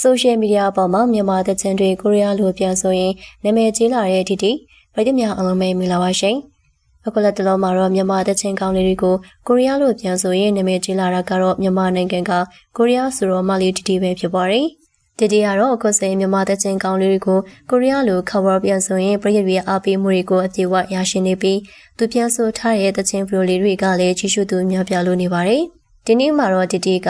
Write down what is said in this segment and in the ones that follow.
ဆိုရှယ်မီဒီယာပေါ်မှာမြန်မာသချင်းတွေကိုရီးယားလိုပြန်ဆိုရင်နာမည်ကြီးလာတဲ့ဒီဒီပရိသတ်များအားလုံးပဲမင်္ဂလာပါရှင်။အခုလက်တလုံးမှာတော့မြန်မာသချင်းကောင်းလေးတွေကိုကိုရီးယားလိုပြန်ဆိုရင်နာမည်ကြီးလာတာကတော့မြန်မာနိုင်ငံကကိုရီးယားဆိုတော့မလေးဒီဒီပဲဖြစ်ပါတယ်။ဒီဒီကတော့အခုစိန်မြန်မာသချင်းကောင်းလေးတွေကိုကိုရီးယားလို cover ပြန်ဆိုရင်ပရိသတ်တွေအားပေးမှုတွေကိုအပြည့်အဝရရှိနေပြီးသူပြန်ဆိုထားတဲ့သချင်းဗီဒီယိုလေးတွေကလည်းကြီးစုသူများပြားလို့နေပါတယ်။ဒီနေ့မှာတော့ဒီဒီက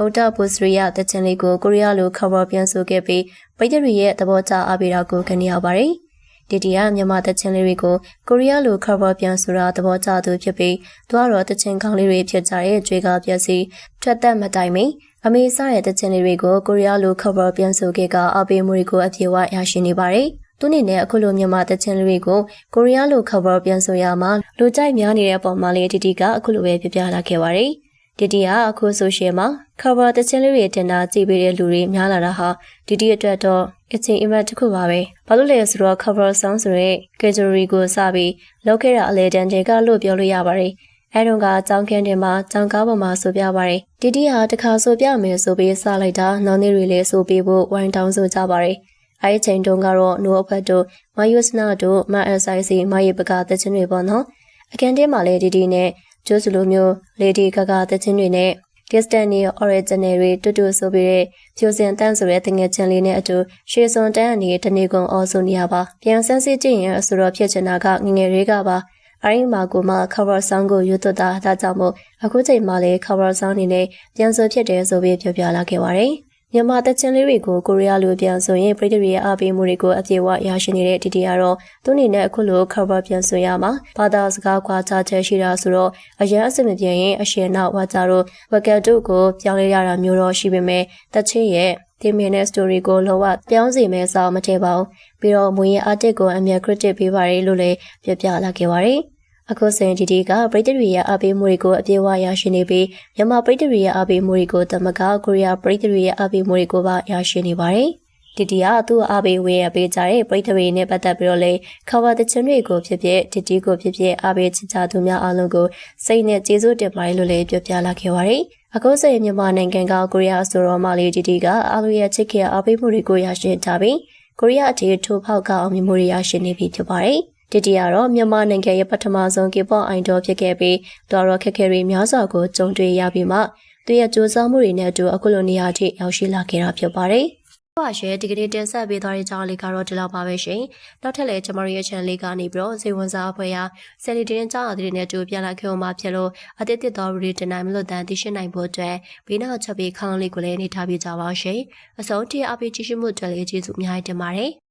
ဗုဒ္ဓဘုစရိယတချင်လေးကိုကိုရီးယားလို cover ပြန်ဆိုခဲ့ပြီးပရိသတ်တွေရဲ့သဘောကျအားပေးတာကိုခံရပါတယ်။ဒီတီကမြန်မာတချင်လေးတွေကိုကိုရီးယားလို cover ပြန်ဆိုတာသဘောကျသူဖြစ်ပြီးသူကတော့တချင်ကောင်းလေးတွေဖြစ်ကြတဲ့ကြွေကားပြက်စီထွက်သက်မတိုင်မီအမေစားတဲ့တချင်လေးတွေကိုကိုရီးယားလို cover ပြန်ဆိုခဲ့ကအားပေးမှုတွေကိုအပြည့်အဝရရှိနေပါတယ်။သူအနေနဲ့အခုလိုမြန်မာတချင်လေးတွေကိုကိုရီးယားလို cover ပြန်ဆိုရမှာလူကြိုက်များနေတဲ့အပေါ်မှာလေးတီတီကအခုလိုပဲပြပြလာခဲ့ပါတယ်။ ဒီတီကအခုဆိုရှယ်မှာ cover တချင်းလေးတွေတင်တာကြည့်ပေးတဲ့လူတွေများလာတာဟာဒီတီအတွက်တော့အချင်း image တစ်ခုပါပဲဘာလို့လဲဆိုတော့ cover song ဆိုရဲ category ကိုစပြီးလောက်ခဲ့တာအလေတန်းတွေကလို့ပြောလို့ရပါတယ်အဲတုန်းကကြောင်းခင်းတင်မှာကြောင်းကားပေါ်မှာဆိုပြပါတယ်တီတီဟာတခါဆိုပြမယ်ဆိုပြီးစလိုက်တာနောင်နေတွေလည်းဆိုပေးဖို့ဝိုင်းတောင်းဆိုကြပါတယ်အဲဒီချိန်တုန်းကတော့နိုအဖက်တို့မယုစနာတို့မအဆိုင်စီမယေပကတချင်းတွေပေါ့နော်အခန်းထဲမှာလည်းဒီဒီနဲ့ ကျိုးစလိုမျိုး Lady Gaga သချင်းတွေနဲ့ Destiny Original တွေတူတူဆိုပြီးတဲ့ဖြိုစင်တန်းဆိုတဲ့တငယ်ချင်းလေးနဲ့အတူရှေစွန်တန်းအနေတနေကုန်အော်ဆိုနေရပါပြန်ဆန်းစစ်ကြည့်ရင်အဆိုတော်ဖြစ်ချင်တာကငငယ်လေးကပါအရင်မှာကိုမှ cover song ကိုရွတ်သွတာဒါကြောင့်မို့အခုချိန်မှာလည်း cover song အနေနဲ့ပြန်ဆိုဖြစ်တယ်ဆိုပြီးပြောပြလာခဲ့ပါတယ် မြန်မာတချင်လေးတွေကိုကိုရီးယားလိုပြန်ဆိုရင်ပြည်သူတွေရဲ့အားပေးမှုတွေကိုအပြည့်အဝရရှိနေတဲ့ဒီတီကတော့သူအနေနဲ့အခုလို cover ပြန်ဆိုရမှာဘာသာစကားကွာခြားချက်ရှိတာဆိုတော့အရင်အစမပြေရင်အရှင်နောက်ဝါကြတော့ဝက်ကက်တို့ကိုပြောင်းလဲရတာမျိုးတော့ရှိပေမဲ့တချင်းရဲ့ဒီမင်းနဲ့ story ကိုလောကပြောင်းစီမဲ့စာမထည့်ပါဘူးပြီးတော့မွေရင် artist ကိုအမြဲ critic ပေးပါတယ်လို့လည်းပြပြလာခဲ့ပါတယ် အခုစင်ဒီဒီကပရိသတ်တွေရဲ့အပေးမှုတွေကိုအပြည့်အဝရရှိနေပြီးမြန်မာပရိသတ်တွေရဲ့အပေးမှုတွေကိုတမကကိုရီးယားပရိသတ်တွေရဲ့အပေးမှုတွေကိုပါရရှိနေပါတယ်။ဒီဒီကသူ့အပေးဝေးရပေးကြတဲ့ပရိသတ်တွေနဲ့ပတ်သက်ပြီးတော့လေခါဝတချင်တွေကိုဖြစ်ဖြစ်ဒီဒီကိုဖြစ်ဖြစ်အပေးချစ်ကြသူများအားလုံးကိုစိတ်နဲ့ကျေးဇူးတင်ပါတယ်လို့လည်းပြောပြလာခဲ့ပါတယ်။အခုဆိုရင်မြန်မာနိုင်ငံကကိုရီးယားဆိုတော်မလေးဒီဒီကအားလုံးရဲ့ချစ်ခင်အပေးမှုတွေကိုရရှိကြပြီးကိုရီးယားအခြေထိုးဖောက်ကအောင်မြင်မှုတွေရရှိနေပြီဖြစ်ပါတယ်။ ဒီတီကတော့မြန်မာနိုင်ငံရဲ့ပထမဆုံး K-pop idol ဖြစ်ခဲ့ပြီးတော်တော်ခက်ခဲတွေများစွာကိုကြုံတွေ့ရပြီးမှသူရဲ့ကြိုးစားမှုတွေနဲ့အတူအခုလိုနေရာထိရောက်ရှိလာခဲ့တာဖြစ်ပါတယ်။ပါရှယ်ဒီကနေ့တင်ဆက်ပေးသွားတဲ့ကြောင်းလေးကတော့ဒီလောက်ပါပဲရှင်။နောက်ထပ်လည်းကျမတို့ရဲ့ channel လေးကနေပြီးတော့စေဝန်စားအဖွဲ့ရာဆယ်လီတင်းကြောင်းအသစ်တွေနဲ့တူပြန်လာခဲ့အောင်မှာဖြစ်လို့အသစ်တစ်တော်ရီတင်နိုင်မလို့တန်သိရှိနိုင်ဖို့အတွက်ဘေးနောက်ချက်ပြီးခေါင်းလေးကိုလည်းနေထားပြကြပါရှင်။အစုံတိအပိကြည့်ရှုမှုတွေလည်းကျေးဇူးအများကြီးတင်ပါတယ်။